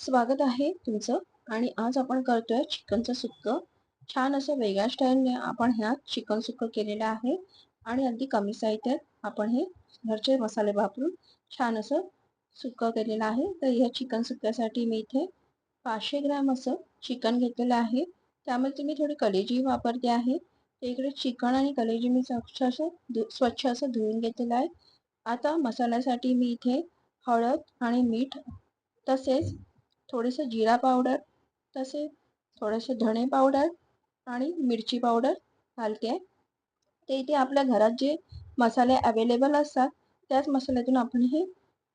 स्वागत आहे तुमचं. आणि आज आपण करतोय चिकनचं सुक्क. छान असं वेगळ्या स्टाईलने आपण ह्या चिकन सुक्क केलेलं आहे. आणि अगदी कमी साहित्यात आपण हे घरचे मसाले वापरून छान असं सुक्क केलेलं आहे. तर ह्या चिकन सुक्क्यासाठी मी इथे पाचशे ग्रॅम असं चिकन घेतलेलं आहे. त्यामध्ये मी थोडी कलेजी वापरते आहे. इकडे चिकन आणि कलेजी मी स्वच्छ असं स्वच्छ असं धुवून घेतलेलं आहे. आता मसाल्यासाठी मी इथे हळद आणि मीठ तसेच थोडंसं जिरा पावडर तसेच थोडंसं धणे पावडर आणि मिरची पावडर घालते आहे. ते इथे आपल्या घरात जे मसाले अवेलेबल असतात त्याच मसाल्यातून आपण हे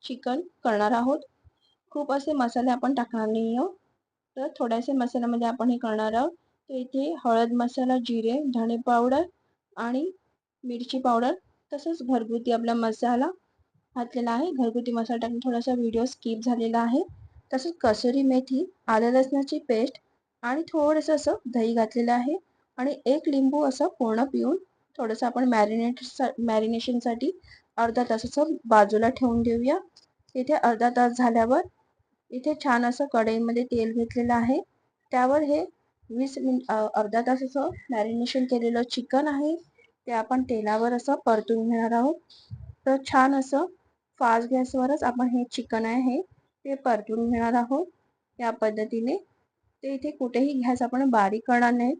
चिकन करणार आहोत. खूप असे मसाले आपण टाकणार नाही आहोत. तर थोड्याशा मसाल्यामध्ये आपण हे करणार आहोत. तर इथे हळद मसाला जिरे धणे पावडर आणि मिरची पावडर तसंच घरगुती आपला मसाला घातलेला आहे. घरगुती मसाला टाकून थोडासा व्हिडिओ स्किप झालेला आहे. तसंच कसुरी मेथी आलं लसणाची पेस्ट आणि थोडंसं असं दही घातलेलं आहे. आणि एक लिंबू असं पूर्ण पिऊन थोडंसं आपण मॅरिनेट मॅरिनेशनसाठी अर्धा तासाचं बाजूला ठेवून देऊया. इथे अर्धा तास झाल्यावर इथे छान असं कढईमध्ये तेल घेतलेलं आहे. त्यावर हे वीस मिनिट अर्धा तासाचं मॅरिनेशन केलेलं चिकन आहे. ते आपण तेलावर असं परतून घेणार आहोत. तर छान असं फास्ट गॅसवरच आपण हे चिकन आहे ते परतून घेणार आहोत. या पद्धतीने ते इथे कुठेही गॅस आपण बारीक करणार नाही.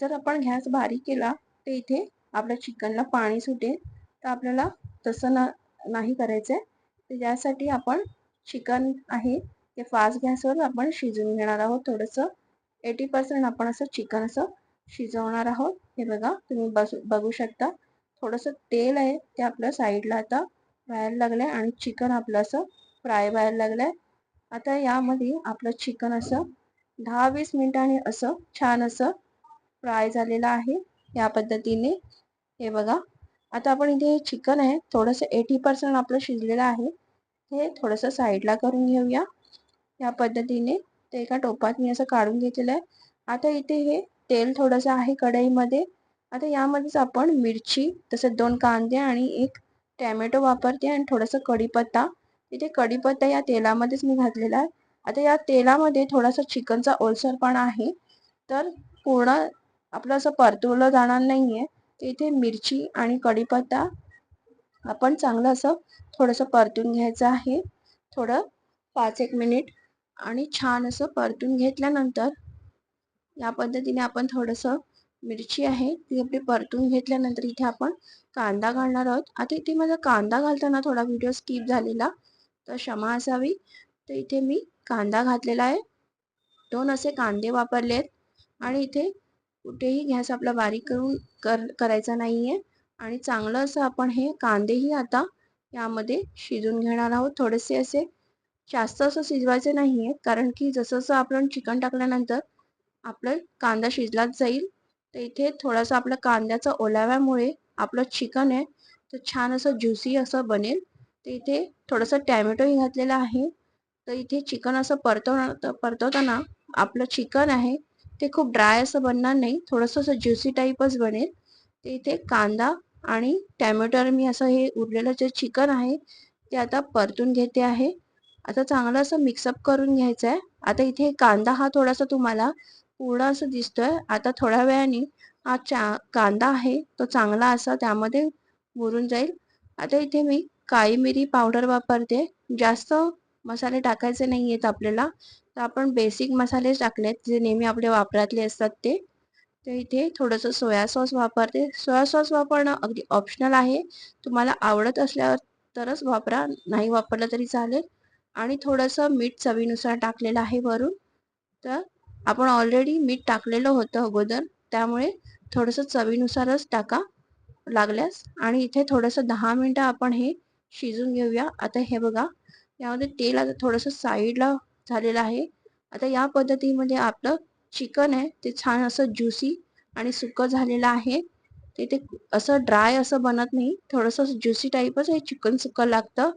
जर आपण गॅस बारीक केला तर इथे आपल्या चिकनला पाणी सुटेल. तर आपल्याला तसं ना नाही करायचं आहे तर यासाठी आपण चिकन आहे ते फास्ट गॅसवर आपण शिजवून घेणार आहोत. थोडंसं एटी पर्सेंट आपण असं चिकन असं शिजवणार आहोत. हे बघा तुम्ही बस बघू शकता. थोडंसं तेल आहे ते आपल्या साईडला आता व्हायला लागलंय आणि चिकन आपलं असं फ्राय व्हायला लागलंय. आता यामध्ये आपलं चिकन असं दहा वीस मिनिटांनी असं छान असं फ्राय झालेलं आहे. या पद्धतीने. हे बघा. आता आपण इथे हे चिकन आहे. थोडंसं एटी पर्सेंट आपलं शिजलेलं आहे. हे थोडंसं साईडला करून घेऊया. या पद्धतीने ते एका टोपात मी असं काढून घेतलेलं आहे. आता इथे हे तेल थोडंसं आहे कढईमध्ये. आता यामध्येच आपण मिरची तसंच दोन कांदे आणि एक टॅमॅटो वापरते आणि थोडंसं कढीपत्ता इथे कढीपत्ता या तेलामध्येच मी घातलेला आहे. आता या तेलामध्ये थोडासा चिकनचा ओलसरपणा आहे. तर पूर्ण आपलं असं परतवलं जाणार नाहीये. इथे मिरची आणि कढीपत्ता आपण चांगलं असं थोडंसं परतून घ्यायचं आहे. थोडं पाच एक मिनिट आणि छान असं परतून घेतल्यानंतर या पद्धतीने आपण थोडंसं मिरची आहे ती आपली परतून घेतल्यानंतर इथे आपण कांदा घालणार आहोत. आता इथे माझा कांदा घालताना थोडा व्हिडिओ स्किप झालेला. तर क्षमा असावी. तर इथे मी कांदा घातलेला आहे. दोन असे कांदे वापरले आहेत आणि इथे कुठेही गॅस आपला बारीक करून कर करायचा आहे आणि चांगलं असं आपण हे कांदेही आता यामध्ये शिजून घेणार आहोत. थोडेसे असे जास्त असं शिजवायचे नाही आहे कारण की जसं जसं आपण चिकन टाकल्यानंतर आपलं कांदा शिजलाच जाईल. तर इथे थोडासा आपल्या कांद्याचा ओलाव्यामुळे आपलं चिकन आहे. तर छान असं ज्युसी असं बनेल. तर इथे थोडंसं टॅमॅटोही घातलेलं आहे. तर इथे चिकन असं परतव परतवताना आपलं चिकन आहे ते खूप ड्राय असं बनणार नाही. थोडंसं असं ज्युसी टाईपच बनेल. ते इथे कांदा आणि टॅमॅटो मी असं हे उरलेलं जे चिकन आहे ते आता परतून घेते आहे. आता चांगलं असं मिक्सअप करून घ्यायचं आहे. आता इथे कांदा हा थोडासा तुम्हाला पूर्ण असं दिसतोय. आता थोड्या वेळाने हा चा कांदा आहे तो चांगला असा त्यामध्ये मुरून जाईल. आता इथे मी काळी मिरी पावडर वापरते. जास्त मसाले टाकायचे नाही आहेत आपल्याला. तर आपण बेसिक मसाले टाकलेत जे नेहमी आपले वापरातले असतात ते. तर इथे थोडंसं सोया सॉस वापरते. सोया सॉस वापरणं अगदी ऑप्शनल आहे. तुम्हाला आवडत असल्यावर तरच वापरा नाही वापरलं तरी चालेल. आणि थोडंसं मीठ चवीनुसार टाकलेलं आहे वरून. तर आपण ऑलरेडी मीठ टाकलेलं होतं अगोदर. त्यामुळे थोडंसं चवीनुसारच टाका लागल्यास. आणि इथे थोडंसं दहा मिनटं आपण हे शिजून घेऊया. आता हे बघा यामध्ये तेल आता थोडंसं साईडला झालेलं आहे. आता या पद्धतीमध्ये आपलं चिकन आहे ते छान असं ज्युसी आणि सुकं झालेलं आहे. ते ते असं ड्राय असं बनत नाही. थोडंसं ज्युसी टाईपच हे चिकन सुकं लागतं.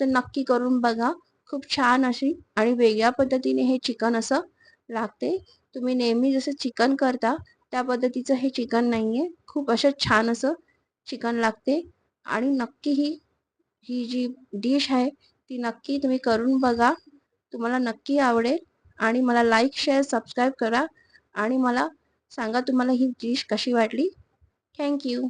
तर नक्की करून बघा. खूप छान अशी आणि वेगळ्या पद्धतीने हे चिकन असं लागते. तुम्ही नेहमी जसं चिकन करता त्या पद्धतीचं हे चिकन नाहीये. खूप असं छान असं चिकन लागते. आणि नक्की ही ही जी डिश आहे ती नक्की तुम्ही करून बघा. तुम्हाला नक्की आवडेल. आणि मला लाईक शेअर सबस्क्राईब करा. आणि मला सांगा तुम्हाला ही डिश कशी वाटली. थँक्यू